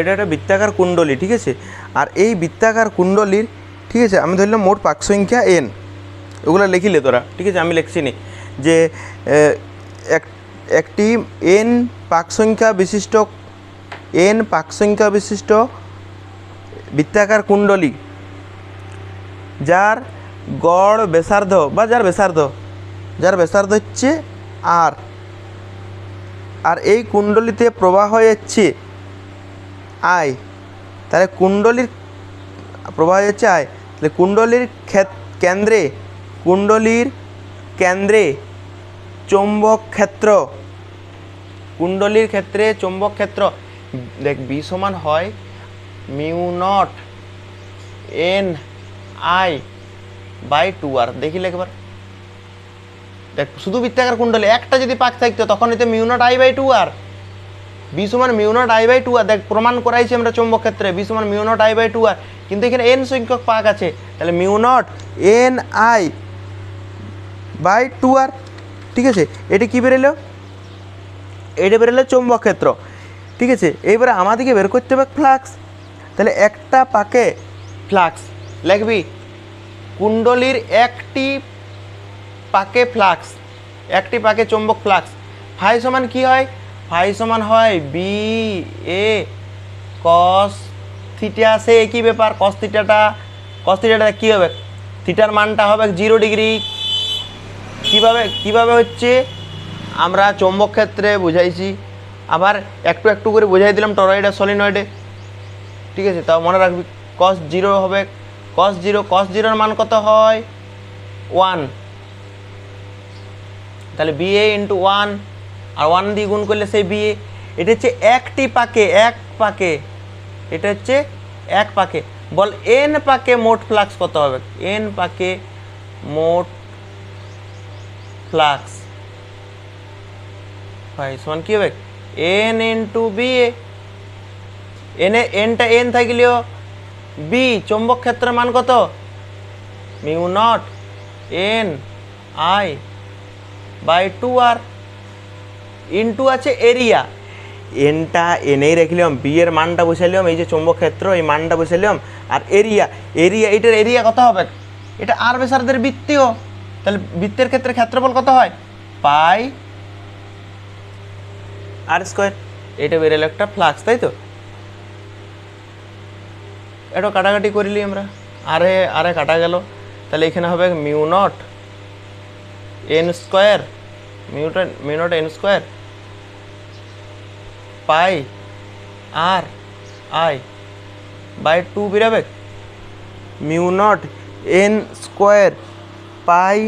এটা একটা বৃত্তাকার কুণ্ডলী, ঠিক আছে? আর এই বৃত্তাকার কুণ্ডলীর, ঠিক আছে, আমি ধরলাম মোট পাক সংখ্যা এন ওগুলো লিখিলে তোরা, ঠিক আছে, আমি লিখছি নি যে এক- একটি এন পাক সংখ্যা বিশিষ্ট এন পাক সংখ্যা বিশিষ্ট বৃত্তাকার কুণ্ডলী, যার গড় ব্যাসার্ধ, বা যার ব্যাসার্ধ যার ব্যাসার্ধ হচ্ছে আর আর এই কুণ্ডলিতে প্রবাহ হচ্ছে আয়। তাহলে কুণ্ডলীর, প্রবাহ হচ্ছে আয়। তাহলে কুণ্ডলীর কেন্দ্রে কুণ্ডলীর কেন্দ্রে চৌম্বক ক্ষেত্র। কুণ্ডলীর ক্ষেত্রে চৌম্বক ক্ষেত্র। দেখ, বি সমান হয় mu nought N I by two r. দেখিলে একবার দেখ, শুধু বৃত্তাকার কুণ্ডলী, একটা যদি পাক থাকতো তখন এতে mu nought I by two r. B সমান mu nought I by two r দেখ, প্রমাণ করাইছি আমরা চৌম্বক ক্ষেত্রে বি সমান mu I by two r. কিন্তু এখানে এন সংখ্যক পাক আছে। তাহলে mu nought N I by two r, ঠিক আছে? এটি কী বেরোলো? এটা বেরোলো চৌম্বক ক্ষেত্র। ঠিক আছে? এইবারে আমাদেরকে বের করতে হবে ফ্লাক্স তাহলে একটা পাকে ফ্লাক্স লিখবি, কুণ্ডলির একটি পাকে ফ্লাক্স একটি পাকে চৌম্বক ফ্লাক্স ফাই সমান কি হয়? ফাই সমান হয় বি এ কস থিটা সে একই ব্যাপার? কস থিটাটা কস থিটাটা কী হবে? থিটার মানটা হবে জিরো ডিগ্রি কীভাবে কীভাবে হচ্ছে? আমরা চৌম্বক ক্ষেত্রে বুঝাইছি। আবার একটু একটু করে বুঝাই দিলাম টরয়েডে সলিনয়েডে ঠিক আছে, তাও মনে রাখবি কস জিরো হবে কস জিরো কস জিরোর মান কত হয়? ওয়ান তাহলে B A into one r one দিয়ে গুণ করলে সেই বিএ এটা হচ্ছে একটি পাকে, এক পাকে, এটা হচ্ছে এক পাকে। বল এন পাকে মোট ফ্লাক্স কত হবে? এন পাকে মোট ফ্লাক্স ভাই সমান কি হবে? এন এন টু বি এনে এনটা এন থাকলেও বি চৌম্বক ক্ষেত্রের মান কত? Mu nought N I by two r into আছে এরিয়া এনটা এনেই রাখলাম বি এর মানটা বসাইলাম এই যে চৌম্বক ক্ষেত্র এই মানটা বসাইলাম আর এরিয়া এরিয়া এটার এরিয়া কত হবে? এটা আর বেসারদের বৃত্তীয়। তাহলে বৃত্তের ক্ষেত্রে ক্ষেত্রফল কত হয়? পাই আর স্কোয়ার এটা বেরোলো একটা ফ্লাক্স তাই তো? এটা কাটাকাটি করিলি আমরা। আরে আরে কাটা গেল। তাহলে এখানে হবে mu nought N square মিউটা mu nought N square pi. R, I, by two বেরাবে? Mu nought N square pi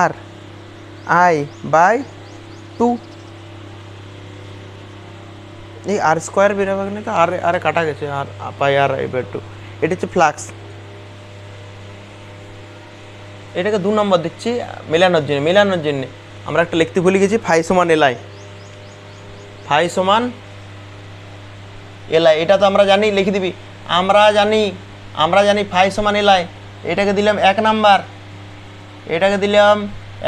r, I, by two. এই আর স্কোয়ার বেরোবে তো আর, আরে কাটা গেছে, r pi r, I, by two. এটা হচ্ছে ফ্লাক্স। এটাকে দু নম্বর দিচ্ছি, মেলানোর জন্য মেলানোর জন্য। আমরা একটা লিখতে ভুলে গেছি, ফাই সমান এলাই ফাই সমান। এলাই, এটা তো আমরা জানি, লিখে দিবি। আমরা জানি আমরা জানি ফাই সমান এলাই। এটাকে দিলাম এক নাম্বার। এটাকে দিলাম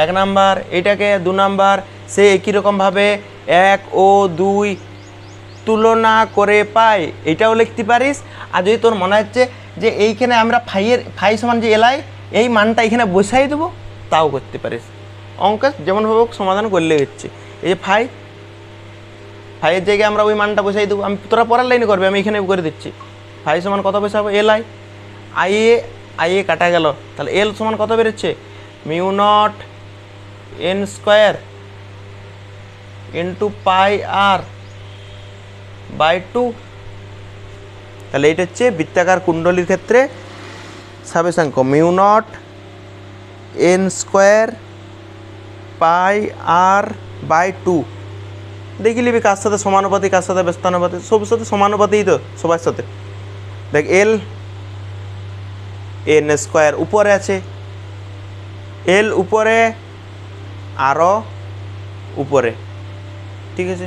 এক নাম্বার। এটাকে দু নাম্বার। সে একই রকমভাবে এক ও দুই তুলনা করে পাই। এটাও লিখতে পারিস। আর যদি তোর মনে হচ্ছে যে এইখানে আমরা ফাইয়ের, ফাই সমান যে এলাই, এই মানটা এখানে বসাই দেবো, তাও করতে পারিস। অঙ্ক হোক সমাধান করলে হচ্ছে। এই যে ফাই ফাইয়ের জায়গায় আমরা ওই মানটা বসাই দেবো। আমি তোরা পরের লাইনে করবে, আমি এখানে করে দিচ্ছি। ফাই সমান কত বসাবো L I. I A I A কাটা গেল। তাহলে এল সমান কত বেরোচ্ছে? Mu nought N square into pi r by two. তাহলে এটা হচ্ছে বৃত্তাকার কুণ্ডলীর ক্ষেত্রে সাবেশাঙ্ক mu nought N square pi r by two. দেখি লিবি কার সাথে সমানুপাতি, কার সাথে ব্যস্তানুপাতি সব সাথে সমানুপাতিই তো সবার সাথে। দেখ এল এন স্কোয়ার উপরে আছে। এল উপরে আরও উপরে। ঠিক আছে?